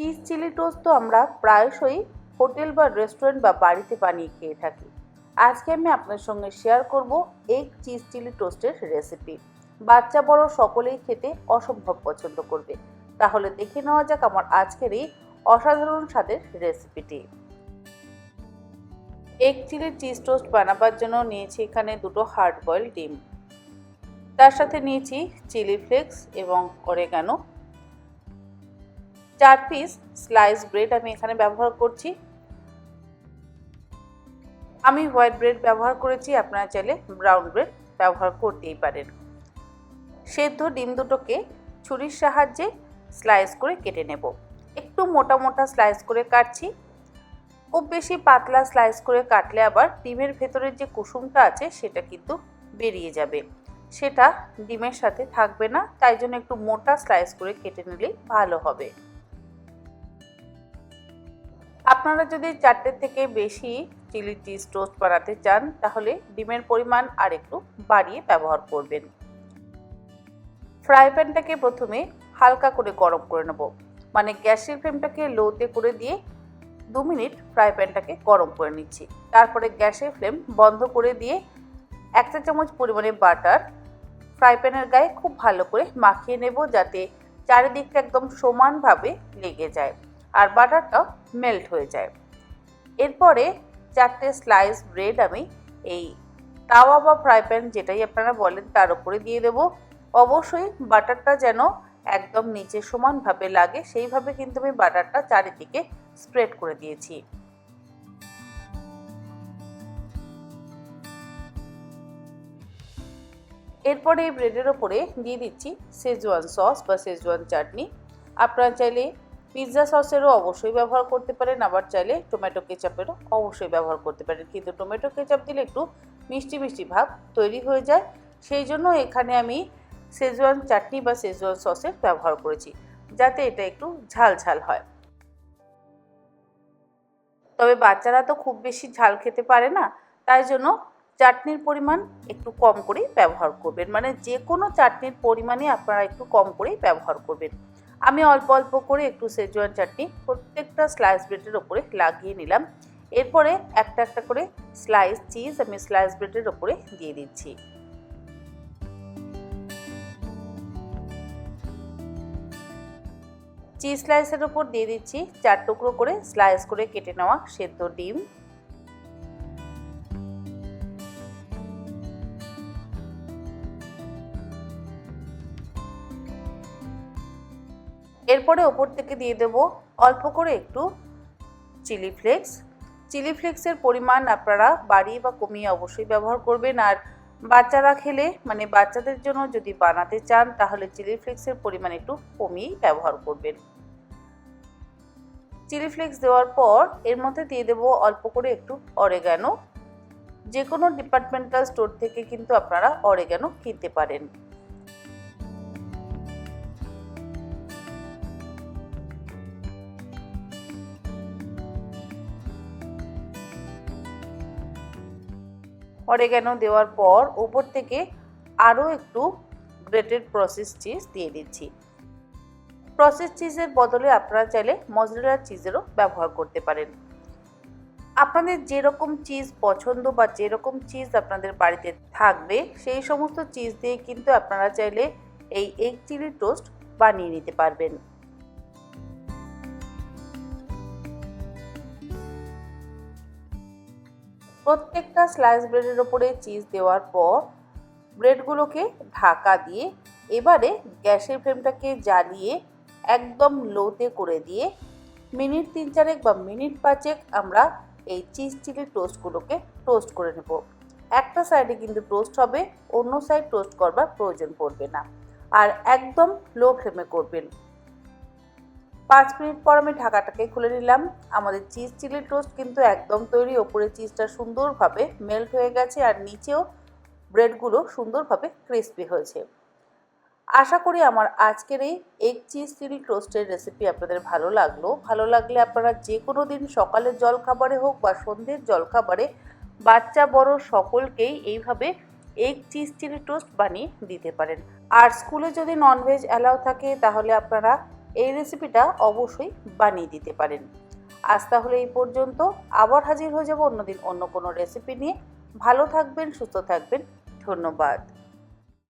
Cheese chilli toast তো আমরা প্রায়শই হোটেল বা রেস্টুরেন্ট বা বাড়িতে বানিয়ে খেয়ে থাকি। আজকে আমি আপনার সঙ্গে শেয়ার করব এগ চিজ চিলি টোস্টের রেসিপি বাচ্চা বড় সকলেই খেতে অসম্ভব পছন্দ করবে। তাহলে দেখে নেওয়া যাক আমার আজকের এই অসাধারণ স্বাদের রেসিপিটি এগ চিলি চিজ টোস্ট বানাবার জন্য নিয়েছি এখানে দুটো হার্ড বয়েল ডিম। তার সাথে নিয়েছি চিলি ফ্লেক্স এবং অরেগানো চার পিস স্লাইস ব্রেড আমি এখানে ব্যবহার করছি। আমি হোয়াইট ব্রেড ব্যবহার করেছি, আপনারা চাইলে ব্রাউন ব্রেড ব্যবহার করতেই পারেন। সেদ্ধ ডিম দুটোকে ছুরির সাহায্যে স্লাইস করে কেটে নেব। একটু মোটা মোটা স্লাইস করে কাটছি। খুব বেশি পাতলা স্লাইস করে কাটলে আবার ডিমের ভেতরের যে কুসুমটা আছে, সেটা কিন্তু বেরিয়ে যাবে। সেটা ডিমের সাথে থাকবে না, তাই জন্য একটু মোটা স্লাইস করে কেটে নিলেই ভালো হবে। আপনারা যদি চারটে থেকে বেশি চিলি চিজ টোস্ট বানাতে চান, তাহলে ডিমের পরিমাণ আর একটু বাড়িয়ে ব্যবহার করবেন। ফ্রাই প্যানটাকে প্রথমে হালকা করে গরম করে নেব। মানে গ্যাসের ফ্লেমটাকে লোতে করে দিয়ে দু মিনিট ফ্রাই প্যানটাকে গরম করে নিচ্ছি। তারপরে গ্যাসের ফ্লেম বন্ধ করে দিয়ে এক চা চামচ পরিমাণে বাটার ফ্রাই প্যানের গায়ে খুব ভালো করে মাখিয়ে নেব, যাতে চারিদিকটা একদম সমানভাবে লেগে যায়। আর বাটারটাও মেল্ট হয়ে যায়। এরপরে চারটে স্লাইস ব্রেড আমি এই তাওয়া বা ফ্রাই প্যান যেটাই আপনারা বলেন তার উপরে দিয়ে দেব। অবশ্যই বাটারটা যেন একদম নিচে সমানভাবে লাগে, সেইভাবে কিন্তু আমি বাটারটা চারিদিকে স্প্রেড করে দিয়েছি। এরপরে এই ব্রেডের ওপরে দিয়ে দিচ্ছি সেজওয়ান সস বা সেজওয়ান চাটনি আপনারা চাইলে পিৎজা সসেরও অবশ্যই ব্যবহার করতে পারেন, আবার চাইলে টমেটো কেচাপেরও অবশ্যই ব্যবহার করতে পারেন। কিন্তু টমেটো কেচাপ দিলে একটু মিষ্টি মিষ্টি ভাব তৈরি হয়ে যায়। সেই জন্য এখানে আমি সেজওয়ান চাটনি বা সেজওয়ান সসের ব্যবহার করেছি, যাতে এটা একটু ঝাল ঝাল হয়। তবে বাচ্চারা তো খুব বেশি ঝাল খেতে পারে না, তাই জন্য চাটনির পরিমাণ একটু কম করেই ব্যবহার করবেন। মানে যে কোনো চাটনির পরিমাণে আপনারা একটু কম করেই ব্যবহার করবেন। আমি অল্প অল্প করে একটু সেজোয়ান চাটনি প্রত্যেকটা স্লাইস ব্রেডের ওপরে লাগিয়ে নিলাম। এরপরে একটা একটা করে স্লাইস চিজ আমি স্লাইস ব্রেডের ওপরে দিয়ে দিচ্ছি। চিজ স্লাইসের ওপর দিয়ে দিচ্ছি চার টুকরো করে স্লাইস করে কেটে নেওয়া সেদ্ধ ডিম। এরপরে ওপর থেকে দিয়ে দেব অল্প করে একটু চিলি ফ্লেক্স। চিলি ফ্লেক্সের পরিমাণ আপনারা বাড়িয়ে বা কমিয়ে অবশ্যই ব্যবহার করবেন। আর বাচ্চারা খেলে মানে বাচ্চাদের জন্য যদি বানাতে চান, তাহলে চিলি ফ্লেক্সের পরিমাণ একটু কমিয়েই ব্যবহার করবেন। চিলি ফ্লেক্স দেওয়ার পর এর মধ্যে দিয়ে দেবো অল্প করে একটু অরেগানো। যে কোনো ডিপার্টমেন্টাল স্টোর থেকে কিন্তু আপনারা অরেগানো কিনতে পারেন। অরেগানো দেওয়ার পর ওপর থেকে আরও একটু গ্রেটেড প্রসেস চিজ দিয়ে দিচ্ছি। প্রসেস চিজের বদলে আপনারা চাইলে মজরেলা চিজেরও ব্যবহার করতে পারেন। আপনাদের যেরকম চিজ পছন্দ বা যেরকম চিজ আপনাদের বাড়িতে থাকবে, সেই সমস্ত চিজ দিয়ে কিন্তু আপনারা চাইলে এই এগ চিলি টোস্ট বানিয়ে নিতে পারবেন। প্রত্যেকটা স্লাইস ব্রেডের ওপরে চিজ দেওয়ার পর ব্রেডগুলোকে ঢাকা দিয়ে এবারে গ্যাসের ফ্লেমটাকে জ্বালিয়ে একদম লোতে করে দিয়ে মিনিট তিন চারেক বা মিনিট পাঁচেক আমরা এই চিজ চিলি টোস্টগুলোকে টোস্ট করে নেব। একটা সাইডে কিন্তু টোস্ট হবে, অন্য সাইড টোস্ট করবার প্রয়োজন পড়বে না। আর একদম লো ফ্লেমে করবেন। পাঁচ মিনিট পর আমি ঢাকাটাকে খুলে নিলাম। আমাদের চিজ চিলি টোস্ট কিন্তু একদম তৈরি। ওপরে চিজটা সুন্দরভাবে মেল্ট হয়ে গেছে আর নিচেও ব্রেডগুলো সুন্দরভাবে ক্রিস্পি হয়েছে। আশা করি আমার আজকের এই এগ চিজ চিলি টোস্টের রেসিপি আপনাদের ভালো লাগল। ভালো লাগলে আপনারা যে কোনো দিন সকালের জলখাবারে হোক বা সন্ধ্যের জলখাবারে বাচ্চা, বড় সকলকেই এইভাবে এগ চিজ চিলি টোস্ট বানিয়ে দিতে পারেন। আর স্কুলে যদি ননভেজ অ্যালাউ থাকে, তাহলে আপনারা এই রেসিপিটা অবশ্যই বানিয়ে দিতে পারেন। আজ তাহলে এই পর্যন্ত। আবার হাজির হয়ে যাব অন্যদিন অন্য কোনো রেসিপি নিয়ে। ভালো থাকবেন, সুস্থ থাকবেন। ধন্যবাদ।